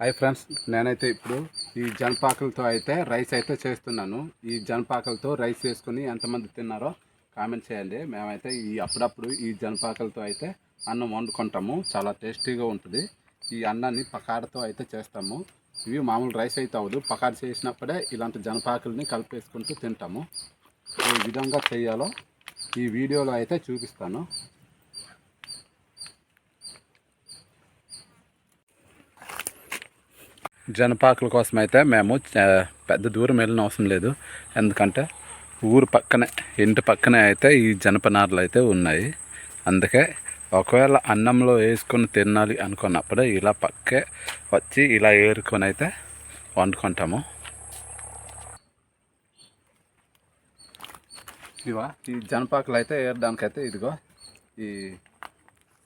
Hi friends నేనైతే ఇప్పుడు ఈ జనపాకలతో అయితే రైస్ అయితే చేస్తున్నాను. ఈ జనపాకలతో రైస్ చేసుకుని ఎంతమంది తిన్నారో కామెంట్ చేయండి. మేమైతే ఈ అప్పుడప్పుడు ఈ జనపాకలతో అయితే అన్నం వండుకుంటాము. చాలా టేస్టీగా ఉంటుంది. ఈ అన్నాన్ని పకాడతో అయితే చేస్తాము. ఇవి మామూలు రైస్ అయితే అవ్వదు. పకాడ చేసినప్పుడే ఇలాంటి జనపాకల్ని కలిపేసుకుంటూ తింటాము. ఏ విధంగా చేయాలో ఈ వీడియోలో అయితే చూపిస్తాను. జనపాకుల కోసం అయితే మేము పెద్ద దూరం వెళ్ళిన అవసరం లేదు. ఎందుకంటే ఊరు పక్కనే ఇంటి పక్కనే అయితే ఈ జనపనారలు అయితే ఉన్నాయి. అందుకే ఒకవేళ అన్నంలో వేసుకొని తినాలి అనుకున్నప్పుడు ఇలా పక్కే వచ్చి ఇలా ఏరుకొని అయితే వండుకుంటాము. ఇవా ఈ జనపాకులు అయితే ఏరడానికైతే ఇదిగో ఈ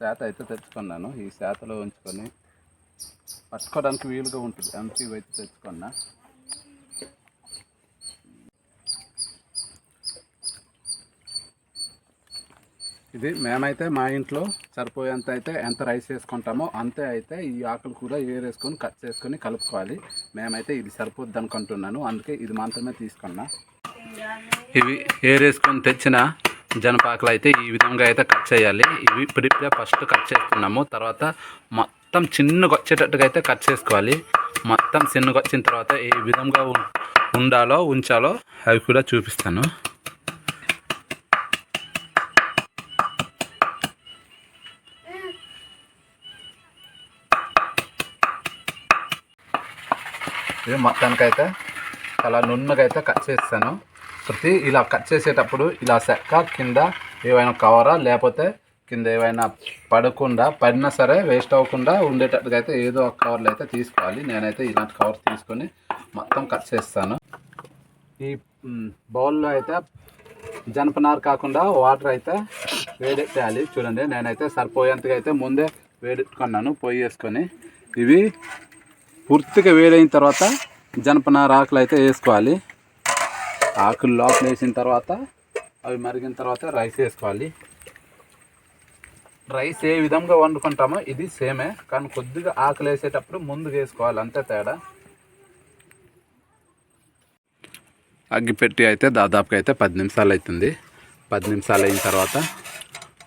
శాత అయితే తెచ్చుకున్నాను. ఈ శాతలో ఉంచుకొని పట్టుకోవడానికి వీలుగా ఉంటుంది. అందుకే ఇవైతే తెచ్చుకున్నా. ఇది మేమైతే మా ఇంట్లో సరిపోయేంత అయితే ఎంత రైస్ వేసుకుంటామో అంతే అయితే ఈ ఆకులు కూర ఏరేసుకొని కట్ చేసుకొని కలుపుకోవాలి. మేమైతే ఇది సరిపోద్ది అనుకుంటున్నాను. అందుకే ఇది మాత్రమే తీసుకున్నా. ఇవి ఏరేసుకొని తెచ్చిన జనపాకలు అయితే ఈ విధంగా అయితే కట్ చేయాలి. ఇవి ఇప్పుడిప్పుడే ఫస్ట్ కట్ చేస్తున్నాము. తర్వాత మొత్తం చిన్నగా వచ్చేటట్టుగా అయితే కట్ చేసుకోవాలి. మొత్తం చిన్నగా వచ్చిన తర్వాత ఏ విధంగా ఉండాలో ఉంచాలో అవి కూడా చూపిస్తాను. ఇది మొత్తానికైతే చాలా నున్నగా అయితే కట్ చేస్తాను. ప్రతి ఇలా కట్ చేసేటప్పుడు ఇలా చెక్క కింద ఏవైనా కవరా లేకపోతే కింద ఏవైనా పడకుండా పడినా సరే వేస్ట్ అవ్వకుండా ఉండేటట్టుగా అయితే ఏదో ఒక కవర్లు అయితే తీసుకోవాలి. నేనైతే ఇలాంటి కవర్ తీసుకొని మొత్తం కట్ చేస్తాను. ఈ బౌల్లో అయితే జనపనార కాకుండా వాటర్ అయితే వేడెట్టాలి చూడండి నేనైతే సరిపోయేంతగా అయితే ముందే వేడెట్టుకున్నాను పొయ్యి వేసుకొని. ఇవి పూర్తిగా వేడైన తర్వాత జనపనార ఆకులు అయితే వేసుకోవాలి. ఆకులు లోపల వేసిన తర్వాత అవి మరిగిన తర్వాత రైస్ వేసుకోవాలి. రైస్ ఏ విధంగా వండుకుంటామో ఇది సేమే. కానీ కొద్దిగా ఆకలి వేసేటప్పుడు ముందుగా వేసుకోవాలి అంతే తేడా. అగ్గిపెట్టి అయితే దాదాపుగా అయితే పది నిమిషాలు అవుతుంది. పది నిమిషాలు అయిన తర్వాత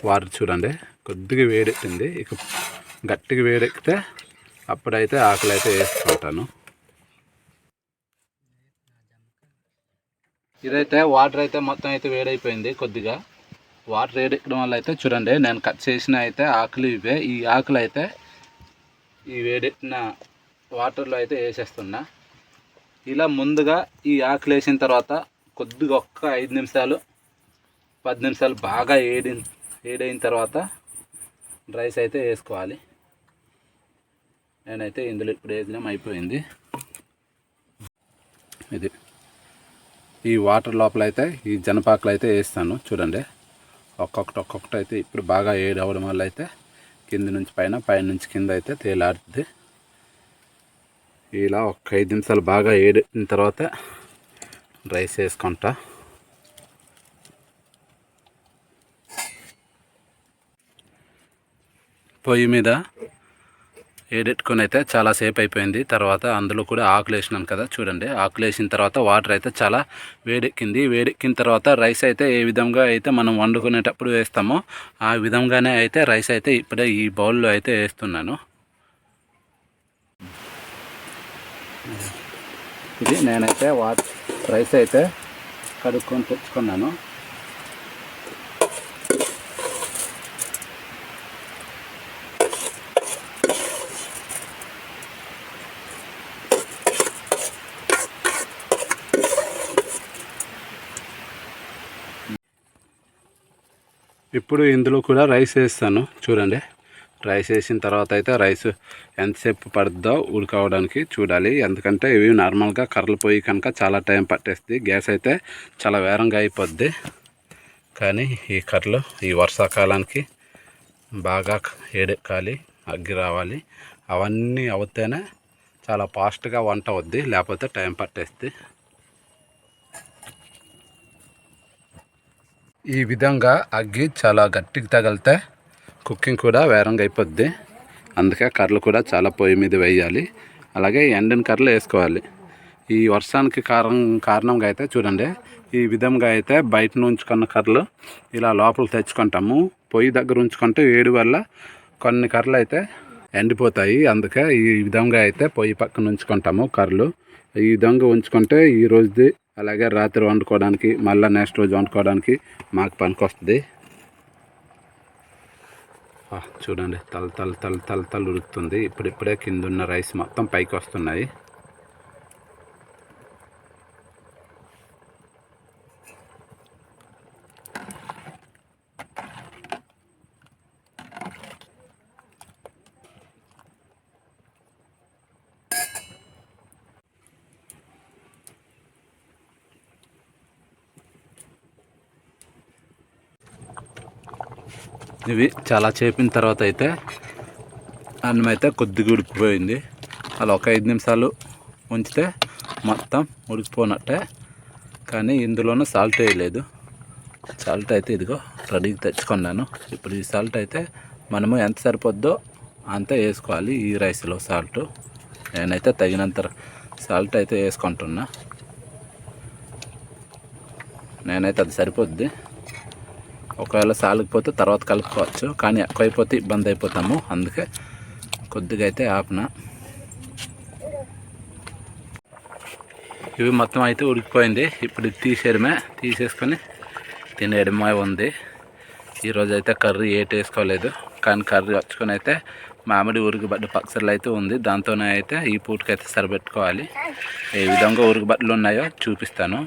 వాటర్ చూడండి కొద్దిగా వేడెక్కింది. ఇక గట్టిగా వేడెక్కితే అప్పుడైతే ఆకలి అయితే వేసుకుంటాను. ఇదైతే వాటర్ అయితే మొత్తం అయితే వేడైపోయింది కొద్దిగా. వాటర్ వేడెక్కడం వల్ల అయితే చూడండి నేను కట్ చేసిన అయితే ఆకులు ఇవే. ఈ ఆకులు అయితే ఈ వేడెక్కిన వాటర్లో అయితే వేసేస్తున్నా. ఇలా ముందుగా ఈ ఆకులు వేసిన తర్వాత కొద్దిగా ఒక్క ఐదు నిమిషాలు పది నిమిషాలు బాగా ఏడి ఏడైన తర్వాత రైస్ అయితే వేసుకోవాలి. నేనైతే ఇందులో ఇప్పుడు వేసినాం అయిపోయింది. ఇది ఈ వాటర్ లోపల అయితే ఈ జనపాకులు అయితే వేస్తాను చూడండి. ఒక్కొక్కటి ఒక్కొక్కటి అయితే ఇప్పుడు బాగా ఏడు అవ్వడం వల్ల అయితే కింద నుంచి పైన పైన నుంచి కింద అయితే తేలాడుతుంది. ఇలా ఒక ఐదు నిమిషాలు బాగా ఏడిన తర్వాత రైస్ వేసుకుంటా. పొయ్యి మీద ఏడెట్టుకొని అయితే చాలా సేపు అయిపోయింది. తర్వాత అందులో కూడా ఆకులు వేసినాను కదా చూడండి. ఆకులు వేసిన తర్వాత వాటర్ అయితే చాలా వేడెక్కింది. వేడెక్కిన తర్వాత రైస్ అయితే ఏ విధంగా అయితే మనం వండుకునేటప్పుడు వేస్తామో ఆ విధంగానే అయితే రైస్ అయితే ఇప్పుడే ఈ బౌల్లో అయితే వేస్తున్నాను. ఇది నేనైతే వా రైస్ అయితే కడుక్కొని తెచ్చుకున్నాను. ఇప్పుడు ఇందులో కూడా రైస్ వేస్తాను. చూడండి. రైస్ వేసిన తర్వాత అయితే రైస్ ఎంతసేపు పడుద్దో ఉడకవడానికి చూడాలి. ఎందుకంటే ఇవి నార్మల్గా కర్రలు పోయి కనుక చాలా టైం పట్టేస్తుంది. గ్యాస్ అయితే చాలా వేరంగా అయిపోద్ది. కానీ ఈ కర్రలు ఈ వర్షాకాలానికి బాగా ఏడెక్కాలి అగ్గి రావాలి. అవన్నీ అవుతేనే చాలా ఫాస్ట్గా వంట అవుద్ది లేకపోతే టైం పట్టేస్తుంది. ఈ విధంగా అగ్గి చాలా గట్టికి తగిలితే కుకింగ్ కూడా వేరంగా అయిపోద్ది. అందుకే కర్రలు కూడా చాలా పొయ్యి మీద వేయాలి. అలాగే ఎండిన కర్రలు వేసుకోవాలి. ఈ వర్షానికి కారణం కారణంగా అయితే చూడండి ఈ విధంగా అయితే బయట ఉంచుకున్న కర్రలు ఇలా లోపల తెచ్చుకుంటాము. పొయ్యి దగ్గర ఉంచుకుంటే వేడి వల్ల కొన్ని కర్రలు అయితే ఎండిపోతాయి. అందుకే ఈ విధంగా అయితే పొయ్యి పక్కన ఉంచుకుంటాము కర్రలు. ఈ విధంగా ఉంచుకుంటే ఈ రోజుది అలాగే రాత్రి వండుకోవడానికి మళ్ళీ నెక్స్ట్ రోజు వండుకోవడానికి మాకు పనికి వస్తుంది చూడండి తల తల తల తల తల ఉడుకుతుంది ఇప్పుడిప్పుడే కింద ఉన్న రైస్ మొత్తం పైకి వస్తున్నాయి. ఇవి చాలా చేపిన తర్వాత అయితే అన్నం అయితే కొద్దిగా ఉడికిపోయింది. అలా ఒక ఐదు నిమిషాలు ఉంచితే మొత్తం ఉడికిపోనట్టే. కానీ ఇందులోనూ సాల్ట్ వేయలేదు. సాల్ట్ అయితే ఇదిగో రెడీకి తెచ్చుకున్నాను. ఇప్పుడు ఈ సాల్ట్ అయితే మనము ఎంత సరిపోద్దో అంత వేసుకోవాలి ఈ రైస్లో సాల్ట్. నేనైతే తగినంత సాల్ట్ అయితే వేసుకుంటున్నా. నేనైతే అది సరిపోద్ది. ఒకవేళ సాలకపోతే తర్వాత కలుపుకోవచ్చు. కానీ ఎక్కువైపోతే ఇబ్బంది అయిపోతాము. అందుకే కొద్దిగా అయితే ఆపిన. ఇవి మొత్తం అయితే ఉడికిపోయింది. ఇప్పుడు తీసేయడమే. తీసేసుకొని తినేయడమే ఉంది. ఈరోజు అయితే కర్రీ ఏటి వేసుకోలేదు. కానీ కర్రీ వచ్చుకొని అయితే మామిడి ఉరిగిబడ్డ పచ్చళ్ళు అయితే ఉంది. దాంతోనే అయితే ఈ పూటకైతే సరిపెట్టుకోవాలి. ఏ విధంగా ఉరిగిబడ్డలు ఉన్నాయో చూపిస్తాను.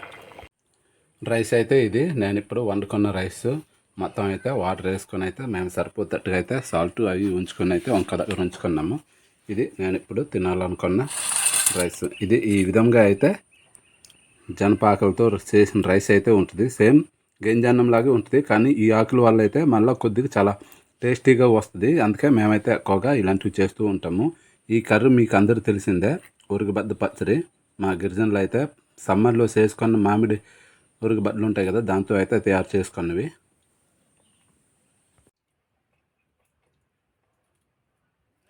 రైస్ అయితే ఇది. నేను ఇప్పుడు వండుకున్న రైస్. మొత్తం అయితే వాటర్ వేసుకొని అయితే మేము సరిపోతట్టుగా అయితే సాల్ట్ అవి ఉంచుకొని అయితే వంక దగ్గర ఉంచుకున్నాము. ఇది నేను ఇప్పుడు తినాలనుకున్న రైస్. ఇది ఈ విధంగా అయితే జనపాకులతో చేసిన రైస్ అయితే ఉంటుంది. సేమ్ గింజన్నం లాగే ఉంటుంది. కానీ ఈ ఆకుల వల్ల అయితే మళ్ళీ కొద్దిగా చాలా టేస్టీగా వస్తుంది. అందుకే మేమైతే ఎక్కువగా ఇలాంటివి చేస్తూ ఉంటాము. ఈ కర్రీ మీకు అందరూ తెలిసిందే. ఉరుగుబద్ద పచ్చడి. మా గిరిజనులు అయితే సమ్మర్లో చేసుకున్న మామిడి ఉరుగుబద్దలు ఉంటాయి కదా దాంతో అయితే తయారు చేసుకున్నవి.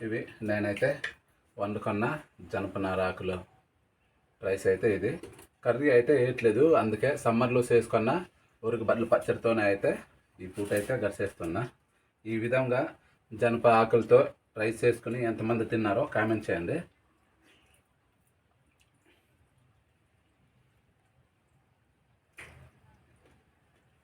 ఇవి నేనైతే వండుకున్న జనపనార ఆకులు. రైస్ అయితే ఇది. కర్రీ అయితే వేయట్లేదు. అందుకే సమ్మర్లో చేసుకున్న ఉరికి బట్టలు పచ్చడితోనే అయితే ఈ పూట అయితే గరిసేస్తున్నా ఈ విధంగా జనప ఆకులతో రైస్ చేసుకుని ఎంతమంది తిన్నారో కామెంట్ చేయండి.